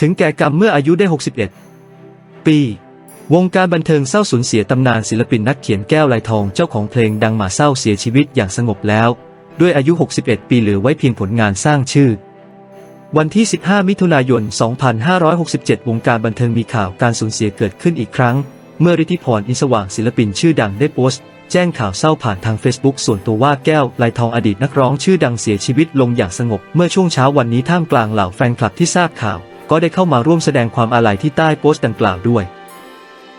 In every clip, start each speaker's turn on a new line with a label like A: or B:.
A: ถึงแก่กรรมเมื่ออายุได้ 61 ปี วงการบันเทิงเศร้าสูญเสียตำนานศิลปินนักเขียนแก้วลายทองเจ้าของเพลงดังหมาเศร้าเสียชีวิตอย่างสงบแล้ว ด้วยอายุ 61 ปีเหลือไว้เพียงผลงานสร้างชื่อ วันที่ 15 มิถุนายน 2567 วงการบันเทิงมีข่าวการสูญเสียเกิดขึ้นอีกครั้ง เมื่อฤทธิพรอินสว่างศิลปินชื่อดังได้โพสต์แจ้งข่าวเศร้าผ่านทาง Facebook ส่วนตัวว่าแก้วลายทองอดีตนักร้องชื่อดังเสียชีวิตลงอย่างสงบ เมื่อช่วงเช้าวันนี้ท่ามกลางเหล่าแฟนคลับที่ทราบข่าว ก็ได้เข้ามาร่วมแสดงความอาลัยที่ใต้โพสต์ดังกล่าวด้วย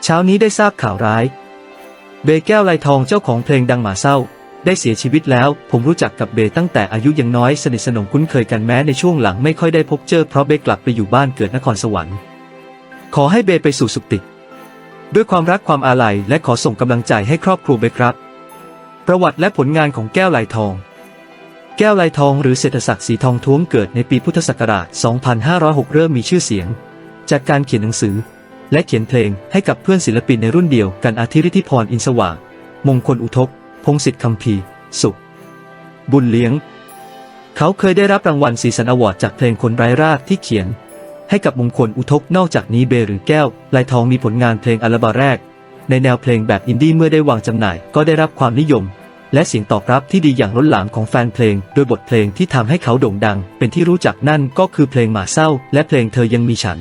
A: เช้านี้ได้ทราบข่าวร้าย เบแก้วลายทองเจ้าของเพลงดังหมาเศร้า ได้เสียชีวิตแล้ว ผมรู้จักกับเบตั้งแต่อายุยังน้อยสนิทสนมคุ้นเคยกันแม้ในช่วงหลังไม่ค่อยได้พบเจอเพราะเบกลับไปอยู่บ้านเกิดนครสวรรค์ ขอให้เบไปสู่สุคติด้วยความรักความอาลัยและขอส่งกำลังใจให้ครอบครัวเบครับ ประวัติและผลงานของแก้วลายทอง แก้วลายทองหรือเศรษฐศักดิ์สีทองท้วมเกิดในปีพุทธศักราช 2506 เริ่มมีชื่อเสียง จากการเขียนหนังสือ และเขียนเพลงให้กับเพื่อนศิลปินในรุ่นเดียวกันอาทิริธิพรอินสว่าง มงคลอุทก พงศิษฐ์คำพีสุข บุญเลี้ยง เขาเคยได้รับรางวัลซีซันอวอร์ดจากเพลงคนไร้รากที่เขียน ให้กับมงคลอุทกนอกจากนี้เบหรือแก้วลายทองมีผลงานเพลงอัลบั้มแรก ในแนวเพลงแบบอินดี้เมื่อได้วางจำหน่ายก็ได้รับความนิยม และเสียงตอบรับที่ดีอย่างล้นหลามของแฟนเพลง โดยบทเพลงที่ทำให้เขาโด่งดัง เป็นที่รู้จักนั่นก็คือเพลงหมาเศร้า และเพลงเธอยังมีฉัน